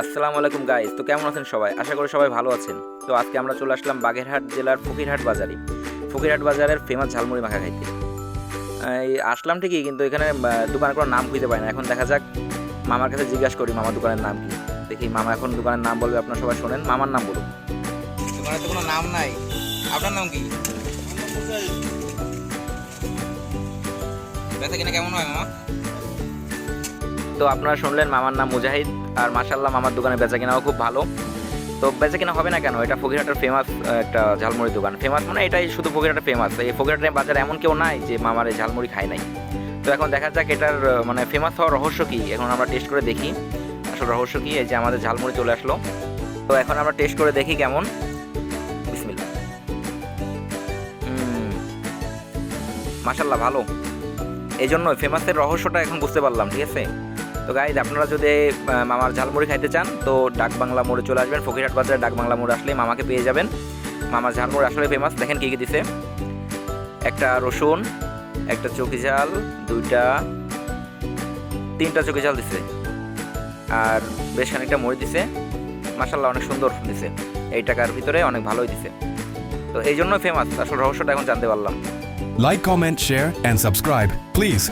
আসসালামু আলাইকুম গাইস তো কেমন আছেন সবাই? আশা করি সবাই ভালো আছেন। তো আজকে আমরা চলে আসলাম বাগেরহাট জেলার ফকিরহাট বাজারে। ফকিরহাট বাজারের ফেমাস ঝালমুড়ি মাখা খাইতে। এই আসলাম ঠিকই কিন্তু এখানে দোকানের কোনো নাম খুঁজে পাই না। এখন দেখা যাক মামার কাছে জিজ্ঞাসা করি মামার দোকানের নাম কি? দেখি মামা এখন দোকানের নাম বলবে আপনারা সবাই শোনেন মামার নাম বলুন। দোকানের তো কোনো নাম নাই। আপনার নাম কি? বেচা কিনা কেমন হয় মামা? তো আপনারা শুনলেন মামার নাম মুজাহিদ, আর মাশাল্লাহ মামার দোকানে বেচা কেনাও খুব ভালো। তো বেচা কেনা হবে না কেন? এটা ফকিরহাটের ফেমাস একটা ঝালমুড়ির দোকান। ফেমাস মানে এটাই শুধু ফকিরহাটের ফেমাস এই ফকিরহাটের বাজারে এমন কেউ নাই যে মামার এই ঝালমুড়ি খায় নাই। তো এখন দেখা যাক এটার মানে ফেমাস হওয়ার রহস্য কি। এখন আমরা টেস্ট করে দেখি। আসলে রহস্য কি? এই যে আমাদের ঝালমুড়ি চলে আসলো। তো এখন আমরা টেস্ট করে দেখি কেমন। মাশাল্লাহ ভালো। এই জন্য ফেমাসের রহস্যটা এখন বুঝতে পারলাম, ঠিক আছে? তো গাইজ আপনারা যদি মামার ঝালমুড়ি খাইতে চান, তো ডাক বাংলা মোড়ে চলে আসবেন। ফকিরহাট বাজারে ডাক বাংলা মোড়ে আসলে মামাকে পেয়ে যাবেন। মামার ঝালমুড়ি আসলে ফেমাস দেখেন কী কী দিছে। একটা রসুন, একটা চকি ঝাল, দুইটা, তিনটা চকি ঝাল দিছে। আর বেশ খানিকটা মরি দিছে। মাসাল্লাহ অনেক সুন্দর দিছে। এই টাকার ভিতরে অনেক ভালোই দিছে। তো এই জন্য ফেমাস আসলে রহস্যটা এখন জানতে পারলাম। Like comment share and subscribe please.